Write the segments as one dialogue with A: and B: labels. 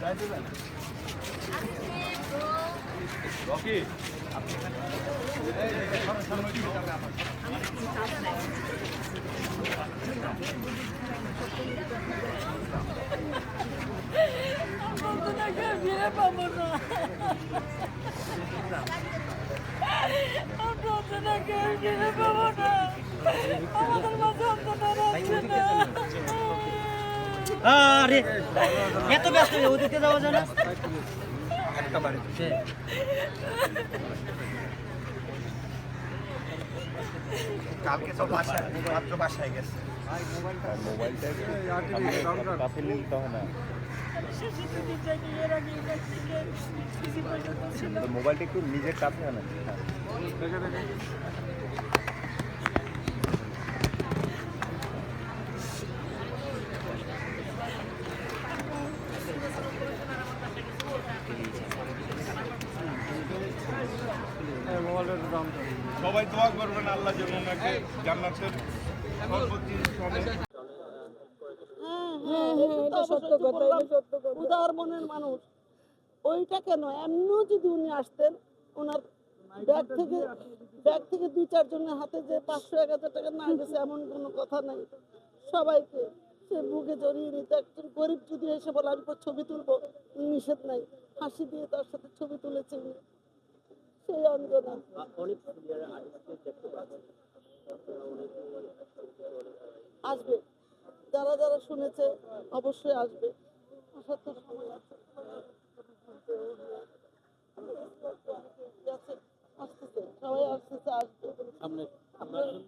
A: পাবো না পাবো না
B: আরে এত ব্যস্ত ওদিকে যাওয়া যায় না?
C: কালকে বাসায় মাত্র গেছে।
A: ছিল
C: মোবাইলটা একটু নিজের কাছে আনেন।
D: সবাই দোয়া করবেন আল্লাহ যেন ওনাকে জান্নাতের
A: উদার মনের মানুষ। ওইটা কেন? যদি উনি আসতেন, ওনার ব্যাগ থেকে ব্যাগ থেকে দুই চারজনের হাতে যে পাঁচশো, এক হাজার টাকা না গেছে, এমন কোনো কথা নাই। সবাইকে সে বুকে জড়িয়ে নিতে একজন গরিব যদি এসে বলে, আমি ছবি তুলবো। নিষেধ নাই। হাসি দিয়ে তার সাথে ছবি তুলেছে। সেই অঞ্জনা আসবে। যারা যারা শুনেছে অবশ্যই আসবে। আসার তো সময় আছে। গেছে, আসতেছে। সবাই আসতেছে আসবে। আপনার-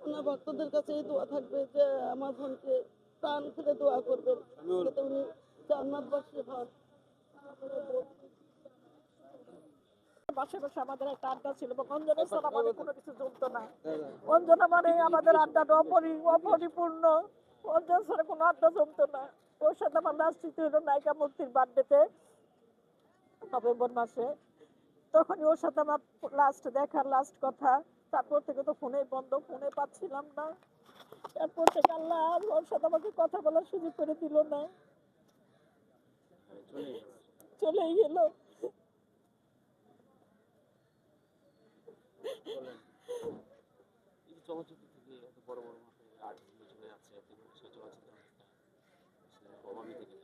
A: ওনার ভক্তদের কাছে? এই দোয়া থাকবে যে আমার বোনকে প্রাণ ফেলে দোয়া করবেন। যাতে উনি জান্নাতবাসী হন। বাসে বসে আমাদের একটা আড্ডা ছিল অঞ্জনা আমাদের কোনো কিছু জমতো না অঞ্জনা মানে আমাদের আড্ডাটা অপরি অপরিপূর্ণ। অঞ্জনা কোনো আড্ডা জমতো না। ওর সাথে আমার হলো নায়িকা বার্থডেতে নভেম্বর মাসে। তখনই ওর সাথে আমার লাস্ট দেখার লাস্ট কথা। তারপর থেকে তো ফোনে বন্ধ ফোনে পাচ্ছিলাম না। তারপর থেকে আল্লাহ ওর সাথে আমাকে কথা বলার সুযোগ করে দিল না। চলেই গেল।
E: চলচ্চিত্র থেকে এত বড় বড় মাপের আর্টিস্টগুলো চলে যাচ্ছে চলচ্চিত্র আসলে অভাবী থেকে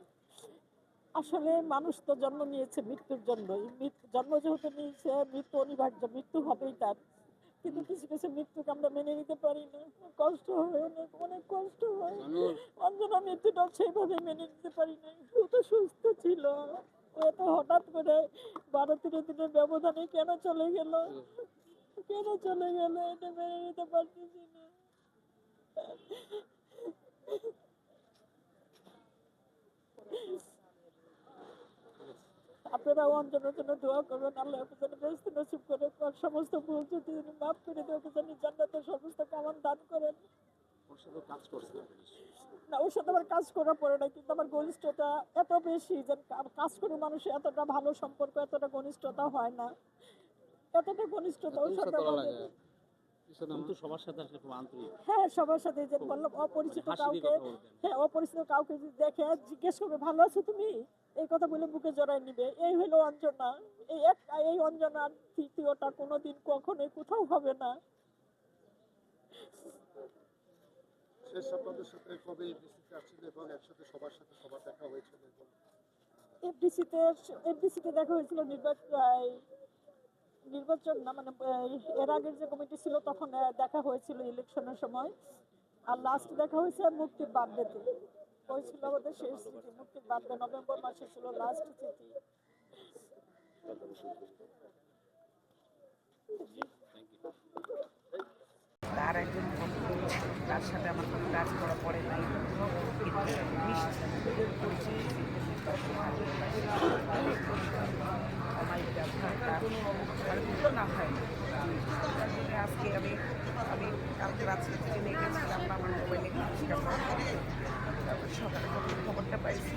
A: আসলে মানুষ তো জন্ম নিয়েছে মৃত্যুর জন্য। মৃত্যু জন্ম যেহেতু নিয়েছে মৃত্যু অনিবার্য মৃত্যু হবেই তার। কিন্তু কিছু কিছু মৃত্যুকে আমরা মেনে নিতে পারি না। কষ্ট হয় অনেক অনেক কষ্ট হয়। অঞ্জনা মৃত্যুটা সেইভাবে মেনে নিতে পারি না ও তো সুস্থ ছিল। এত হঠাৎ করে বারো তেরো দিনের ব্যবধানে কেন চলে গেল? কেন চলে গেল? এটা মেনে নিতে পারতেছি না। আপনারা অঞ্জনের জন্য দোয়া করবেন, আল্লাহ যেন ব্যস্ত নসিব করে। সমস্ত ভুল যদি মাফ করে যেন জান্নাতের সমস্ত কামান দান করেন।
E: ওর সাথে কাজ করছে। আপনি নিশ্চয়ই।
A: না ওর সাথে আমার কাজ করা পড়ে না কিন্তু আমার ঘনিষ্ঠতা এত বেশি যে কাজ করে মানুষের এতটা ভালো সম্পর্ক এতটা ঘনিষ্ঠতা হয় না। এতটা ঘনিষ্ঠতা ওর সাথে
E: কিন্তু সবার সাথে আসলে খুব আন্তরিক।
A: হ্যাঁ সবার সাথে যে বললাম অপরিচিত কাউকে হ্যাঁ অপরিচিত কাউকে যদি দেখে জিজ্ঞেস করবে ভালো আছো তুমি? এই কথা বলে বুকে জড়াই নিবে। এই হলো অঞ্জনা। এই এক এই অঞ্জনার তৃতীয়টা কোনোদিন কখনোই কোথাও হবে না।
F: শেষ আপনাদের সাথে কবে এফডিসিতে আসছিল এবং একসাথে সবার সাথে সবার দেখা হয়েছিল এবং
A: এফডিসিতে এফডিসিতে দেখা হয়েছিল নির্বাচন নির্বাচন না মানে এর আগের যে কমিটি ছিল তখন দেখা হয়েছিল ইলেকশনের সময়। আর লাস্ট দেখা হয়েছে মুক্তির বার্থডেতে ওই ছিল আমাদের শেষ স্মৃতি মুক্তির বার্থডে নভেম্বর মাসে ছিল লাস্ট স্মৃতি।
G: একজন বন্ধু তার সাথে আমার কোনো কাজ করা পড়ে নাই। মানে না হয়। তার আজকে আমি আমি কালকে রাত্রে থেকে নিয়ে গেছিলাম আমার মোবাইলে সকালে খবরটা পাইছি,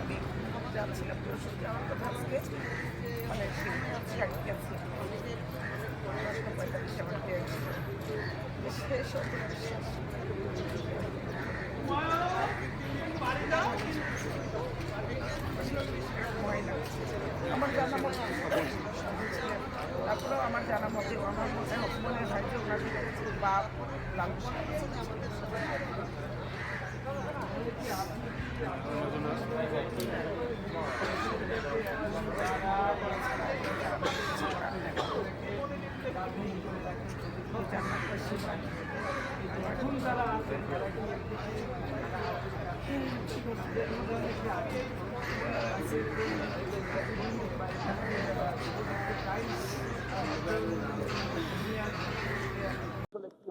G: আমি যাচ্ছিলাম ওষুধ আমার কথা আজকে মানে ছাড়ি গেছি আমার জানা মতো তারপরেও আমার জানা মতো আমার মনে মনে হয় যে ওনার বাপ লাগু
H: Thank you. কি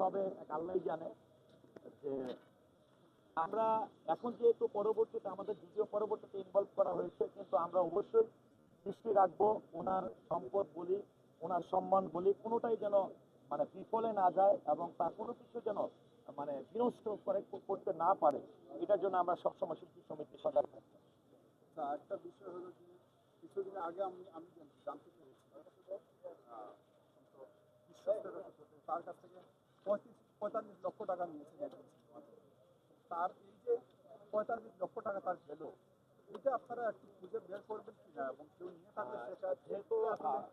H: হবে এক আল্লাহই জানে যে আমরা এখন যেহেতু পরবর্তীতে আমাদের দ্বিতীয় পরবর্তীতে ইনভলভ করা হয়েছে, কিন্তু আমরা অবশ্যই দৃষ্টি রাখব, ওনার সম্পদ বলি, ওনার সম্মান বলি, কোনোটাই যেন মানে বিফলে না যায় এবং তার কোনো কিছু যেন মানে বিনষ্ট করে করতে না পারে এটার জন্য আমরা সবসময় শিল্পী সমিতি সজাগ থাকব
F: তা একটা বিষয় হলো যে কিছুদিন আগে আমি আমি জানতে তার কাছ থেকে পঁয়ত্রিশ পঁয়তাল্লিশ লক্ষ টাকা নিয়েছেন একজন তার এই যে পঁয়তাল্লিশ লক্ষ টাকা তার গেল এটা আপনারা একটু খুঁজে বের করবেন কিনা? এবং কেউ নিয়ে থাকলে সেটা যেহেতু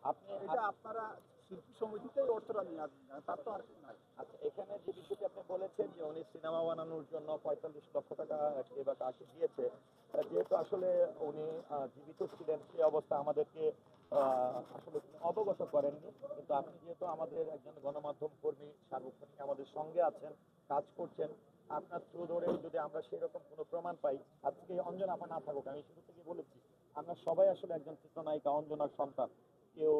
H: আপনি
F: এটা আপনারা শিল্পী সমিতিতেই অর্থটা নিয়ে আসবেন না, তার তো আর নাই
H: আচ্ছা এখানে যে বিষয়টি আপনি বলেছেন যে উনি সিনেমা বানানোর জন্য পঁয়তাল্লিশ লক্ষ টাকা কে বা কাকে দিয়েছে যেহেতু আসলে উনি জীবিত ছিলেন সেই অবস্থা আমাদেরকে আসলে অবগত করেননি কিন্তু আপনি যেহেতু আমাদের একজন গণমাধ্যম কর্মী সার্বক্ষণিক আমাদের সঙ্গে আছেন কাজ করছেন আপনার থ্রু ধরে যদি আমরা সেই রকম কোনো প্রমাণ পাই আজকে অঞ্জনা আমার না থাকুক আমি শুরু থেকে বলেছি আমরা সবাই আসলে একজন চিত্রনায়িকা অঞ্জনার সন্তান কেউ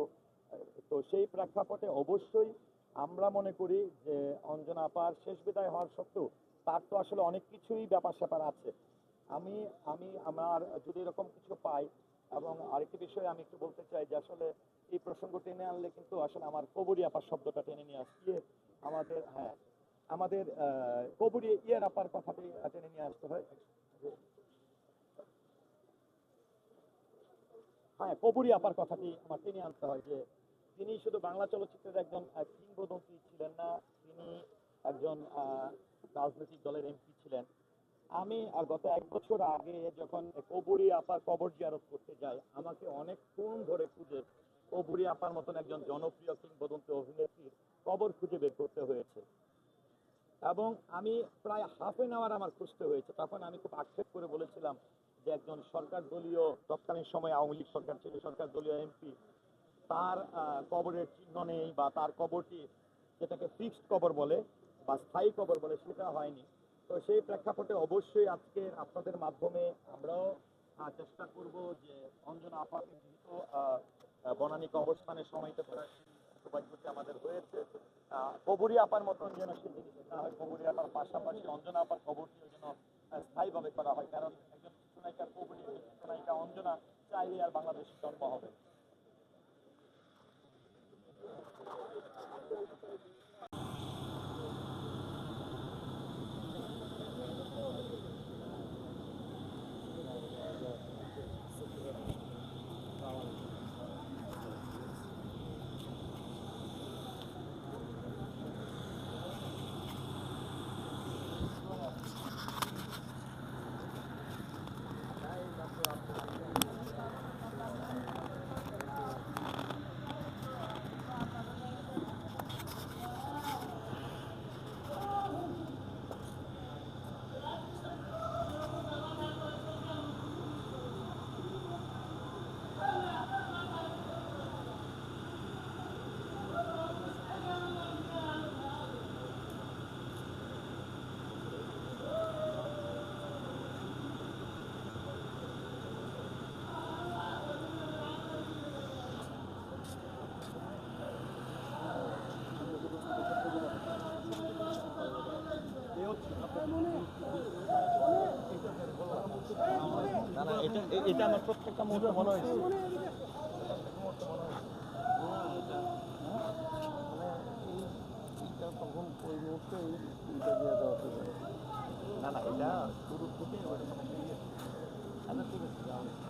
H: তো সেই প্রেক্ষাপটে অবশ্যই আমরা মনে করি যে অঞ্জনা আপার শেষ বিদায় হওয়ার সত্ত্বেও তার তো আসলে অনেক কিছুই ব্যাপার স্যাপার আছে। আমি আমি, আমার যদি এরকম কিছু পাই এবং আরেকটি বিষয় আমি একটু বলতে চাই যে আসলে এই প্রসঙ্গ টেনে আনলে কিন্তু আসলে আমার কবরী আপার শব্দটা টেনে নিয়ে আসছে। আমাদের হ্যাঁ আমাদের কবরী ইয়ের আপার কথাটি টেনে নিয়ে আসতে হয়। হ্যাঁ কবরী আপার কথাটি আমার টেনে আনতে হয় যে তিনি শুধু বাংলা চলচ্চিত্রের একজন কিংবদন্তি ছিলেন না তিনি একজন রাজনৈতিক দলের এমপি ছিলেন। আমি আহ, গত এক বছর আগে যখন কবরী আপার কবর জিয়ারত করতে যাই আমাকে অনেকক্ষণ ধরে খুঁজে কবরী আপার মতন একজন জনপ্রিয় কিংবদন্তি অভিনেত্রীর কবর খুঁজে বের করতে হয়েছে। এবং আমি প্রায় হাফ এন আওয়ার আমার খুঁজতে হয়েছে। তখন আমি খুব আক্ষেপ করে বলেছিলাম যে একজন সরকার দলীয় তৎকালীন সময় আওয়ামী লীগ সরকার ছিল সরকার দলীয় এমপি তার কবরের চিহ্ন নেই বা তার কবরটি যেটাকে ফিক্সড কবর বলে বা স্থায়ী কবর বলে সেটা হয়নি। তো সেই প্রেক্ষাপটে অবশ্যই আজকে আপনাদের মাধ্যমে আমরাও চেষ্টা করব যে অঞ্জনা আপাকে যেহেতু আহ, আহ, বনানী কবরস্থানের সময়টা করার সৌভাগ্যটি আমাদের হয়েছে কবরী আপার মতন যেন সে জিনিস হয় কবরী আপার পাশাপাশি অঞ্জনা আপার কবরটিও যেন স্থায়ীভাবে করা হয়। কারণ চিত্রনায়িকার কবি চিত্রনায়িকা অঞ্জনা চাইলে আর বাংলাদেশের জন্ম হবে। এটা এটা আমার প্রত্যেকটা মুহূর্তে মনে হয়েছে না না এটা শুরু থেকে ঠিক আছে।